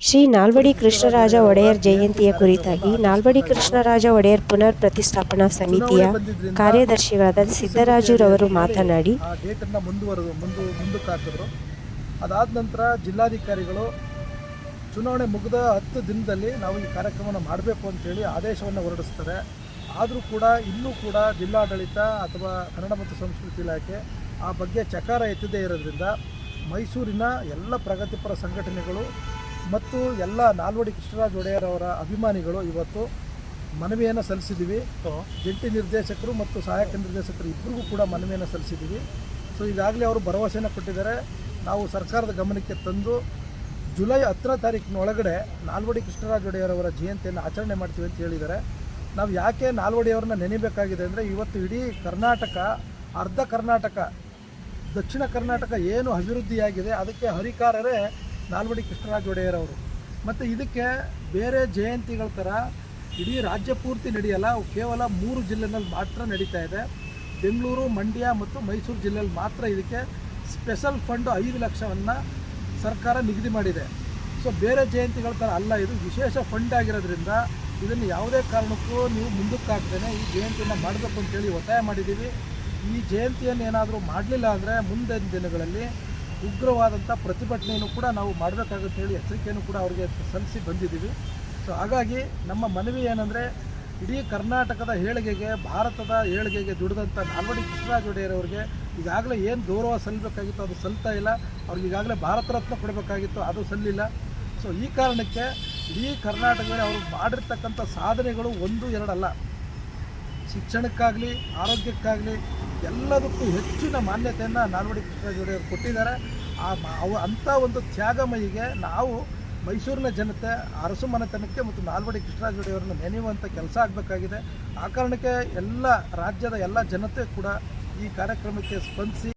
ಶ್ರೀ ನಾಲ್ವಡಿ ಕೃಷ್ಣರಾಜ ಒಡೆಯರ್ ಜಯಂತಿಯ ಕುರಿತಾಗಿ ನಾಲ್ವಡಿ ಕೃಷ್ಣರಾಜ ಒಡೆಯರ್ ಪುನರ್ ಪ್ರತಿಷ್ಠಾಪನಾ ಸಮಿತಿಯ ಕಾರ್ಯದರ್ಶಿಗಳಾದ ಸಿದ್ದರಾಜುರವರು ಮಾತನಾಡಿ ಅದಾದ ನಂತರ ಜಿಲ್ಲಾಧಿಕಾರಿಗಳು ಚುನಾವಣೆ ಮುಗಿದ ಹತ್ತು ದಿನದಲ್ಲಿ ನಾವು ಈ ಕಾರ್ಯಕ್ರಮವನ್ನು ಮಾಡಬೇಕು ಅಂತೇಳಿ ಆದೇಶವನ್ನು ಹೊರಡಿಸ್ತಾರೆ. ಆದರೂ ಕೂಡ ಇನ್ನೂ ಕೂಡ ಜಿಲ್ಲಾಡಳಿತ ಅಥವಾ ಕನ್ನಡ ಮತ್ತು ಸಂಸ್ಕೃತಿ ಇಲಾಖೆ ಆ ಬಗ್ಗೆ ಚಕಾರ ಎತ್ತದೇ ಇರೋದ್ರಿಂದ ಮೈಸೂರಿನ ಎಲ್ಲ ಪ್ರಗತಿಪರ ಸಂಘಟನೆಗಳು ಮತ್ತು ಎಲ್ಲ ನಾಲ್ವಡಿ ಕೃಷ್ಣರಾಜ ಒಡೆಯರ್ ಅವರ ಅಭಿಮಾನಿಗಳು ಇವತ್ತು ಮನವಿಯನ್ನು ಸಲ್ಲಿಸಿದ್ದೀವಿ. ಜಂಟಿ ನಿರ್ದೇಶಕರು ಮತ್ತು ಸಹಾಯಕ ನಿರ್ದೇಶಕರು ಇಬ್ಬರಿಗೂ ಕೂಡ ಮನವಿಯನ್ನು ಸಲ್ಲಿಸಿದ್ದೀವಿ. ಸೊ ಈಗಾಗಲೇ ಅವರು ಭರವಸೆಯನ್ನು ಕೊಟ್ಟಿದ್ದಾರೆ. ನಾವು ಸರ್ಕಾರದ ಗಮನಕ್ಕೆ ತಂದು ಜುಲೈ ಹತ್ತನೇ ತಾರೀಕಿನ ಒಳಗಡೆ ನಾಲ್ವಡಿ ಕೃಷ್ಣರಾಜ ಒಡೆಯರವರ ಜಯಂತಿಯನ್ನು ಆಚರಣೆ ಮಾಡ್ತೀವಿ ಅಂತ ಹೇಳಿದ್ದಾರೆ. ನಾವು ಯಾಕೆ ನಾಲ್ವಡಿಯವ್ರನ್ನ ನೆನೆಯಬೇಕಾಗಿದೆ ಅಂದರೆ ಇವತ್ತು ಇಡೀ ಕರ್ನಾಟಕ ಅರ್ಧ ಕರ್ನಾಟಕ ದಕ್ಷಿಣ ಕರ್ನಾಟಕ ಏನು ಅಭಿವೃದ್ಧಿಯಾಗಿದೆ ಅದಕ್ಕೆ ಹರಿಕಾರರೇ ನಾಲ್ವಡಿ ಕೃಷ್ಣರಾಜ ಒಡೆಯರವರು ಮತ್ತು ಇದಕ್ಕೆ ಬೇರೆ ಜಯಂತಿಗಳ ಥರ ಇಡೀ ರಾಜ್ಯ ಪೂರ್ತಿ ನಡೆಯಲ್ಲ, ಕೇವಲ ಮೂರು ಜಿಲ್ಲೆನಲ್ಲಿ ಮಾತ್ರ ನಡೀತಾ ಇದೆ. ಬೆಂಗಳೂರು, ಮಂಡ್ಯ ಮತ್ತು ಮೈಸೂರು ಜಿಲ್ಲೆಯಲ್ಲಿ ಮಾತ್ರ ಇದಕ್ಕೆ ಸ್ಪೆಷಲ್ ಫಂಡು ಐದು ಲಕ್ಷವನ್ನು ಸರ್ಕಾರ ನಿಗದಿ ಮಾಡಿದೆ. ಸೊ ಬೇರೆ ಜಯಂತಿಗಳ ಥರ ಅಲ್ಲ ಇದು. ವಿಶೇಷ ಫಂಡ್ ಆಗಿರೋದ್ರಿಂದ ಇದನ್ನು ಯಾವುದೇ ಕಾರಣಕ್ಕೂ ನೀವು ಮುಂದಕ್ಕೆ ಹಾಕ್ತೇನೆ ಈ ಜಯಂತಿಯನ್ನು ಮಾಡಬೇಕು ಅಂತೇಳಿ ಒತ್ತಾಯ ಮಾಡಿದ್ದೀವಿ. ಈ ಜಯಂತಿಯನ್ನು ಏನಾದರೂ ಮಾಡಲಿಲ್ಲ ಅಂದರೆ ಮುಂದಿನ ದಿನಗಳಲ್ಲಿ ಉಗ್ರವಾದಂಥ ಪ್ರತಿಭಟನೆಯನ್ನು ಕೂಡ ನಾವು ಮಾಡಬೇಕಾಗುತ್ತೆ ಹೇಳಿ ಎಚ್ಚರಿಕೆಯನ್ನು ಕೂಡ ಅವರಿಗೆ ಸಲ್ಲಿಸಿ ಬಂದಿದ್ದೀವಿ. ಸೊ ಹಾಗಾಗಿ ನಮ್ಮ ಮನವಿ ಏನಂದರೆ ಇಡೀ ಕರ್ನಾಟಕದ ಏಳಿಗೆಗೆ, ಭಾರತದ ಏಳಿಗೆಗೆ ದುಡಿದಂಥ ನಾಲ್ವಡಿ ಕೃಷ್ಣರಾಜ ಒಡೆಯರವರಿಗೆ ಈಗಾಗಲೇ ಏನು ಗೌರವ ಸಲ್ಲಬೇಕಾಗಿತ್ತು ಅದು ಸಲ್ತಾ ಇಲ್ಲ. ಅವ್ರಿಗೆ ಈಗಾಗಲೇ ಭಾರತ ರತ್ನ ಕೊಡಬೇಕಾಗಿತ್ತು, ಅದು ಸಲ್ಲಿಲ್ಲ. ಸೊ ಈ ಕಾರಣಕ್ಕೆ ಇಡೀ ಕರ್ನಾಟಕದಲ್ಲಿ ಅವರು ಮಾಡಿರ್ತಕ್ಕಂಥ ಸಾಧನೆಗಳು ಒಂದು ಎರಡಲ್ಲ ಶಿಕ್ಷಣಕ್ಕಾಗಲಿ, ಆರೋಗ್ಯಕ್ಕಾಗಲಿ ಎಲ್ಲದಕ್ಕೂ ಹೆಚ್ಚಿನ ಮಾನ್ಯತೆಯನ್ನು ನಾಲ್ವಡಿ ಕೃಷ್ಣರಾಜ ಒಡೆಯರು ಕೊಟ್ಟಿದ್ದಾರೆ. ಆ ಅಂಥ ಒಂದು ತ್ಯಾಗಮಯಿಗೆ ನಾವು ಮೈಸೂರಿನ ಜನತೆ ಅರಸು ಮನೆತನಕ್ಕೆ ಮತ್ತು ನಾಲ್ವಡಿ ಕೃಷ್ಣರಾಜ ಒಡೆಯವರನ್ನು ನೆನೆಯುವಂಥ ಕೆಲಸ ಆಗಬೇಕಾಗಿದೆ. ಆ ಕಾರಣಕ್ಕೆ ಎಲ್ಲ ರಾಜ್ಯದ ಎಲ್ಲ ಜನತೆ ಕೂಡ ಈ ಕಾರ್ಯಕ್ರಮಕ್ಕೆ ಸ್ಪಂದಿಸಿ